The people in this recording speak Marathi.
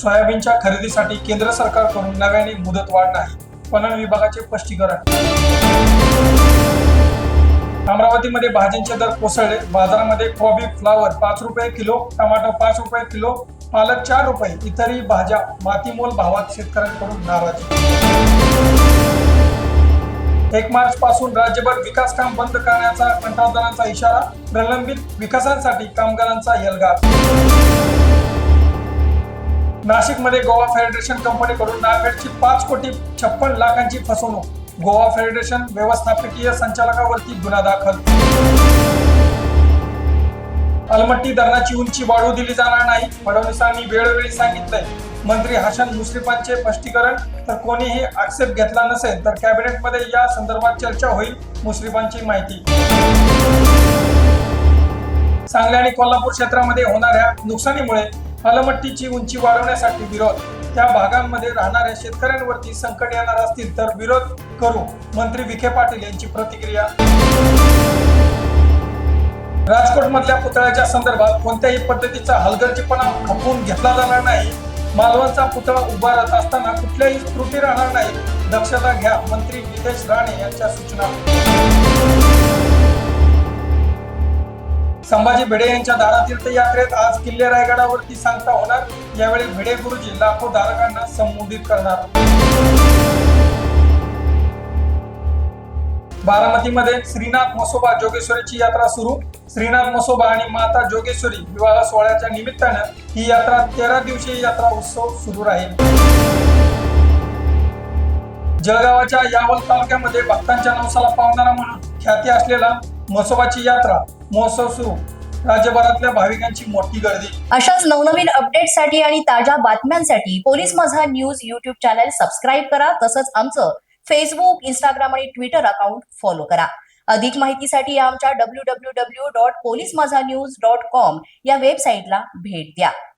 सोयाबीनच्या खरेदीसाठी केंद्र सरकारकडून नव्याने मुदतवाढ नाही पणन विभागाचे स्पष्टीकरण. अमरावतीमध्ये भाज्यांचे दर कोसळले. बाजारामध्ये कोबी फ्लावर पाच रुपये किलो टमाटो पाच रुपये किलो पालक चार रुपये. इतरही भाज्या मातीमोल भावात शेतकऱ्यांकडून नाराजी. एक मार्च पासून राज्यभर विकास काम बंद करण्याचा कंत्राटदारांचा इशारा. प्रलंबित विकासांसाठी कामगारांचा एल्गार नाशिकमध्ये गोवा फेडरेशन कंपनीकडून नाफेडची पाच कोटी छप्पन लाखांची फसवणूक. गोवा फेडरेशन व्यवस्थापकीय संचालकावरती गुन्हा दाखल. अलमट्टी धरणाची उंची वाढू दिली जाणार नाही फडणवीसांनी वेळोवेळी सांगितलंय. मंत्री हसन मुश्रीफांचे स्पष्टीकरण तर कोणीही आक्षेप घेतला नसेल तर कॅबिनेटमध्ये या संदर्भात चर्चा होईल मुश्रीफांची माहिती. सांगली आणि कोल्हापूर क्षेत्रामध्ये होणाऱ्या नुकसानीमुळे अलमट्टीची उंची वाढवण्यासाठी विरोध. त्या भागांमध्ये राहणाऱ्या शेतकऱ्यांवरती संकट येणार असतील तर विरोध करू मंत्री विखे पाटील यांची प्रतिक्रिया. राजकोट मधल्या पुतळ्याच्या संदर्भात कोणत्याही पद्धतीचा हलगर्जीपणा खपवून घेतला जाणार नाही. मालवणचा पुतळा उभारत असताना कुठल्याही त्रुटी राहणार नाही. दक्षता घ्या मंत्री नितेश राणे यांच्या सूचना. संभाजी भिडे यांच्या दारा तीर्थयात्रेत आज किल्ले रायगडावरती सांगता होणार. यावेळी भिडे गुरुजी लाखो धारकांना संबोधित करणार. बारामतीमध्ये श्रीनाथ मसोबा जोगेश्वरीची यात्रा सुरू. श्रीनाथ मसोबा आणि माता जोगेश्वरी विवाह सोहळ्याच्या निमित्तानं ही यात्रा तेरा दिवसीय यात्रा उत्सव सुरू राहील. जळगावाच्या यावल तालुक्यामध्ये भक्तांच्या नवसाला पावणारा म्हणून ख्याती असलेला महोत्सवाची यात्रा महोत्सव सुरू राज्यभरातल्या भाविकांची मोठी गर्दी. अशाच नवनवीन अपडेटसाठी आणि ताज्या बातम्यांसाठी police Majha news YouTube channel subscribe करा तसंच आमचं फेसबुक इंस्टाग्राम आणि ट्विटर अकाउंट फॉलो करा. अधिक माहितीसाठी आमच्या W W W dot police Majha news dot com या वेबसाईटला भेट द्या.